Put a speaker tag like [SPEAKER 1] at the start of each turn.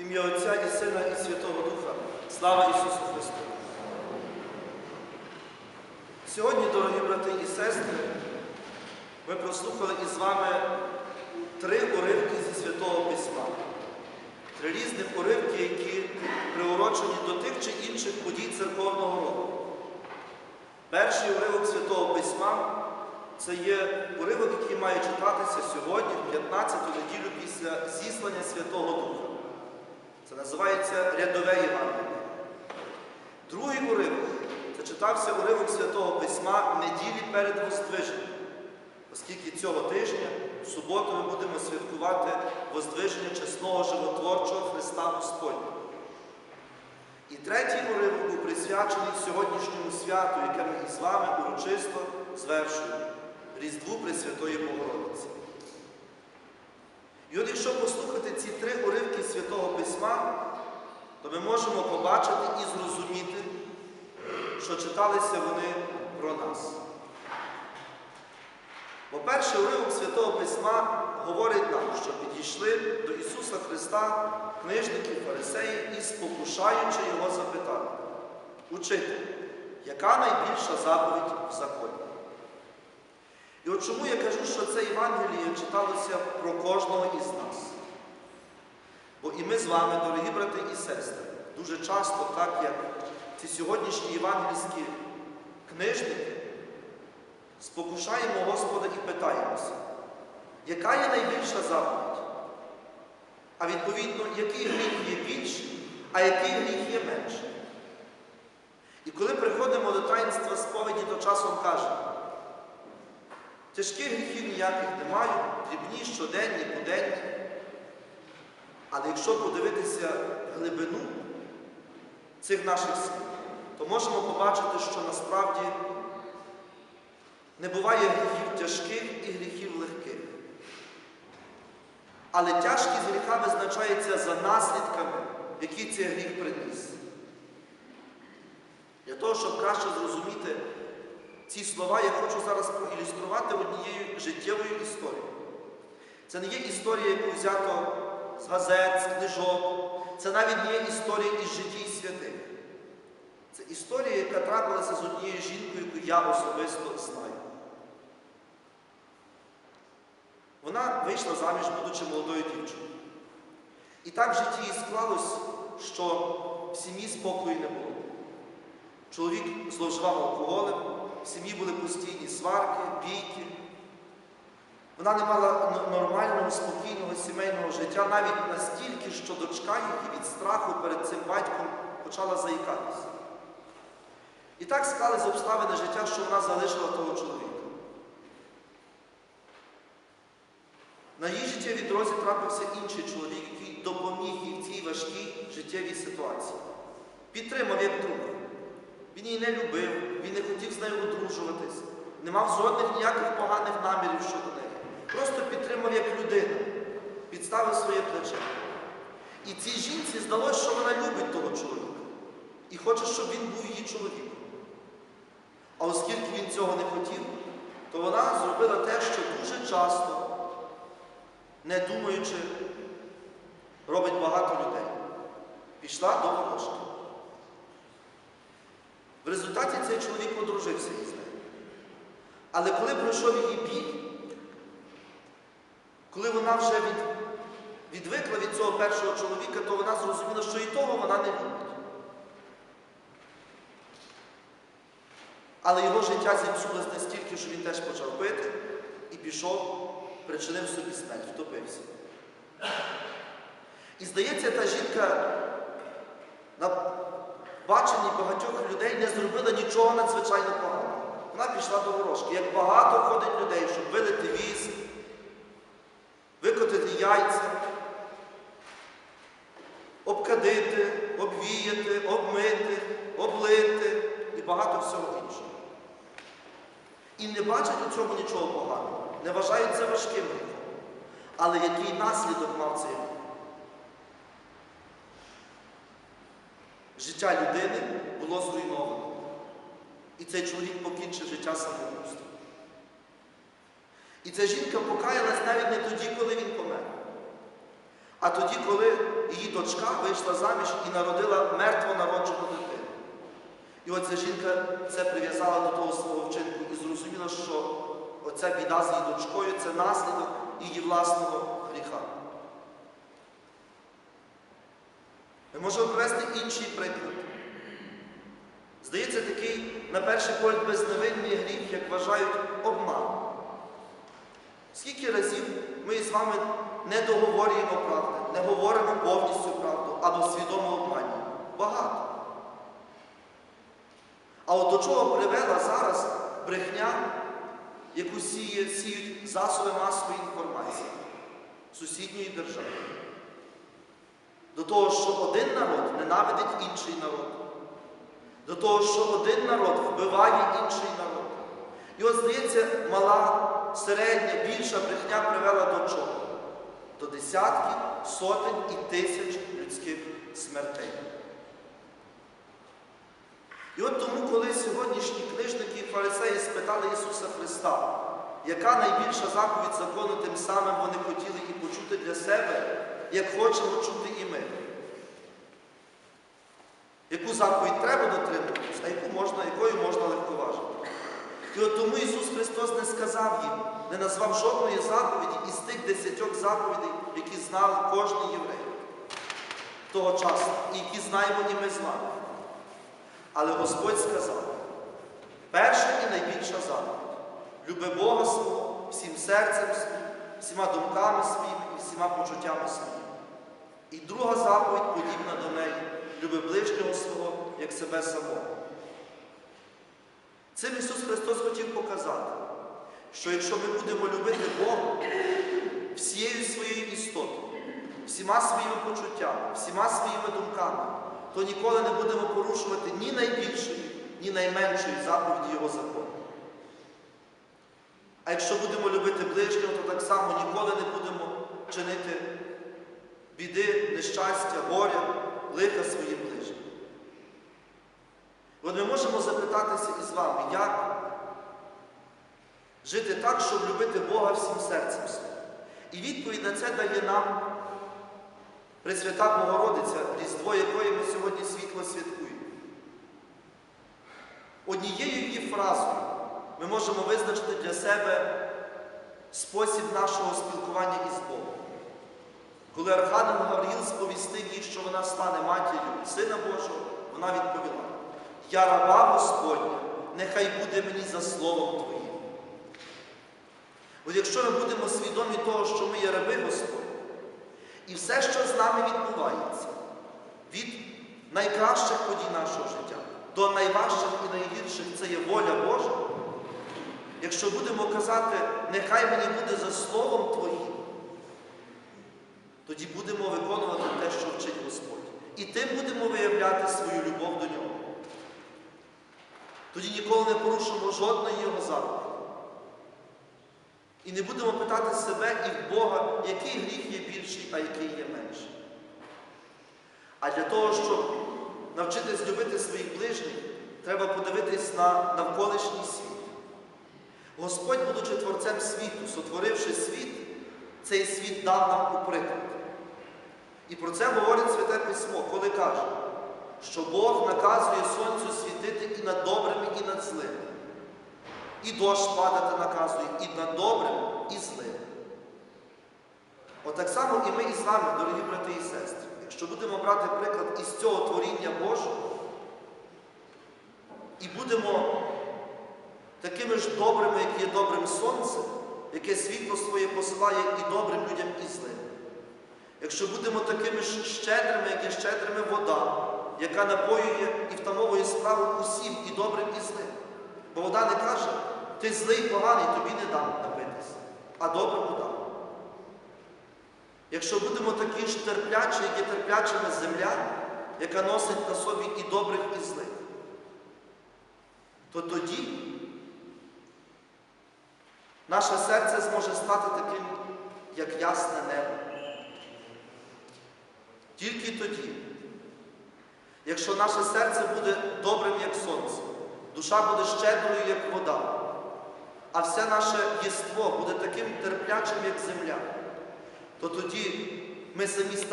[SPEAKER 1] Ім'я Отця і Сина і Святого Духа. Слава Ісусу Христу! Сьогодні, дорогі брати і сестри, ми прослухали із вами три уривки зі Святого Письма. Три різних уривки, які приурочені до тих чи інших подій церковного року. Перший уривок Святого Письма це є уривок, який має читатися сьогодні, в 15-ту неділю після зіслання Святого Духа. Це називається рядове Євангеліє. Другий уривок це читався уривок Святого Письма неділі перед Воздвиженням, оскільки цього тижня, в суботу, ми будемо святкувати Воздвиження чесного животворчого Христа Господня. І третій уривок був присвячений сьогоднішньому святу, яке ми із вами урочисто звершуємо Різдву Пресвятої Богородиці. І от якщо послухати ці три уривки Святого Письма, то ми можемо побачити і зрозуміти, що читалися вони про нас. По-перше, уривок Святого Письма говорить нам, що підійшли до Ісуса Христа книжники, фарисеї і, спокушаючи Його, запитали, Учитель, яка найбільша заповідь в законі? І от чому я кажу, що це Євангеліє читалося про кожного із нас. Бо і ми з вами, дорогі брати і сестри, дуже часто, так як ці сьогоднішні євангельські книжники, спокушаємо Господа і питаємося, яка є найбільша заповідь? А відповідно, який гріх є більший, а який гріх є менший? І коли приходимо до таїнства сповіді, то часом кажемо, тяжких гріхів ніяких немає, дрібні, щоденні, буденні. Але якщо подивитися глибину цих наших слів, то можемо побачити, що насправді не буває гріхів тяжких і гріхів легких. Але тяжкість гріха визначається за наслідками, які цей гріх приніс. Для того, щоб краще зрозуміти ці слова, я хочу зараз проілюструвати однією життєвою історією. Це не є історія, яку взято з газет, з книжок. Це навіть не історія із житті святих. Це історія, яка трапилася з однією жінкою, яку я особисто знаю. Вона вийшла заміж, будучи молодою дівчиною. І так в житті їй склалось, що в сім'ї спокою не було. Чоловік зловживав алкоголем, в сім'ї були постійні сварки, бійки. Вона не мала нормального, спокійного сімейного життя навіть настільки, що дочка її від страху перед цим батьком почала заїкатися. І так склались обставини життя, що вона залишила того чоловіка. На її життєвій дорозі трапився інший чоловік, який допоміг їй в цій важкій життєвій ситуації. Підтримав як друг. Він її не любив, він не хотів з нею одружуватись, не мав жодних ніяких поганих намірів щодо неї. Підтримав як людина, підставив своє плече. І цій жінці здалося, що вона любить того чоловіка і хоче, щоб він був її чоловіком. А оскільки він цього не хотів, то вона зробила те, що дуже часто, не думаючи, робить багато людей. Пішла до ворожки. В результаті цей чоловік одружився із нею. Але коли пройшов її біль, коли вона вже від, відвикла від цього першого чоловіка, то вона зрозуміла, що і того вона не любить. Але його життя зіпсулось настільки, що він теж почав пити і пішов, причинив собі смерть, втопився. І здається, та жінка на баченні багатьох людей не зробила нічого надзвичайно поганого. Вона пішла до ворожки. Як багато ходить людей, щоб вилити викотити яйця, обкадити, обвіяти, обмити, облити і багато всього іншого. І не бачать у цьому нічого поганого, не вважають це важким. Але який наслідок мав цей? Життя людини було зруйновано. І цей чоловік покінчив життя самогубством. І ця жінка покаялась навіть не тоді, коли він помер, А тоді, коли її дочка вийшла заміж і народила мертво народжену дитину. І оця жінка це прив'язала до того свого вчинку і зрозуміла, що оця біда з її дочкою це наслідок її власного гріха. Ми можемо привести інший приклад. Здається, такий, на перший погляд, безневинний гріх, як вважають, обман. Скільки разів ми з вами не договорюємо правди, не говоримо повністю правду або свідомо обманюємо? Багато. А от до чого привела зараз брехня, яку сіють засоби масової інформації сусідньої держави? До того, що один народ ненавидить інший народ. До того, що один народ вбиває інший народ. І от, здається, мала, середня, більша брехня привела до чого? До десятків, сотень і тисяч людських смертей. І от тому, коли сьогоднішні книжники і фарисеї спитали Ісуса Христа, яка найбільша заповідь закону, тим самим вони хотіли і почути для себе, як хочемо чути і ми. Яку заповідь треба дотримуватися, а яку можна, якою можна легковажити. І от тому Ісус Христос не сказав їм, не назвав жодної заповіді із тих десятьох заповідей, які знав кожен єврей того часу, і які знаємо і ми з вами. Але Господь сказав, перша і найбільша заповідь люби Бога свого всім серцем своїм, всіма думками своїми і всіма почуттями своїми. І друга заповідь подібна до неї люби ближнього свого, як себе самого. Цим Ісус Христос хотів показати, що якщо ми будемо любити Бога всією своєю істотою, всіма своїми почуттями, всіма своїми думками, то ніколи не будемо порушувати ні найбільшої, ні найменшої заповіді Його закону. А якщо будемо любити ближнього, то так само ніколи не будемо чинити біди, нещастя, горя, лиха своїм. От ми можемо запитатися із вами, як жити так, щоб любити Бога всім серцем своїм. І відповідь на це дає нам Пресвята Богородиця, Різдво якої ми сьогодні світло святкуємо. Однією її фразою ми можемо визначити для себе спосіб нашого спілкування із Богом. Коли Архангел Гавриїл сповістив їй, що вона стане матір'ю Сина Божого, вона відповіла: Я раба Господня, нехай буде мені за словом Твоїм. От якщо ми будемо свідомі того, що ми є раби Господні, і все, що з нами відбувається, від найкращих подій нашого життя до найважчих і найгірших це є воля Божа. Якщо будемо казати, нехай мені буде за словом Твоїм, тоді будемо виконувати те, що вчить Господь. І тим будемо виявляти свою любов до нього. Тоді ніколи не порушимо жодної його заповіді. І не будемо питати себе і в Бога, який гріх є більший, а який є менший. А для того, щоб навчитись любити своїх ближніх, треба подивитись на навколишній світ. Господь, будучи творцем світу, сотворивши світ, цей світ дав нам у приклад. І про це говорить Святе Письмо, коли каже, що Бог наказує сонцю світити і над добрими, і над злими. І дощ падати наказує і над добрим, і злим. Отак само і ми із вами, дорогі брати і сестри, якщо будемо брати приклад із цього творіння Божого, і будемо такими ж добрими, як є добрим сонцем, яке світло своє посилає і добрим людям, і злим. Якщо будемо такими ж щедрими, як є щедрими вода, яка напоює і втамовує справу усім і добрим, і злим. Бо вода не каже, ти злий, поганий, тобі не дам напитися, а доброму дам. Якщо будемо такі ж терплячі, як є терплячими земля, яка носить на собі і добрих, і злих, то тоді наше серце зможе стати таким, як ясне небо. Тільки тоді, якщо наше серце буде добрим, як сонце, душа буде щедрою, як вода, а все наше єство буде таким терплячим, як земля, то тоді ми самі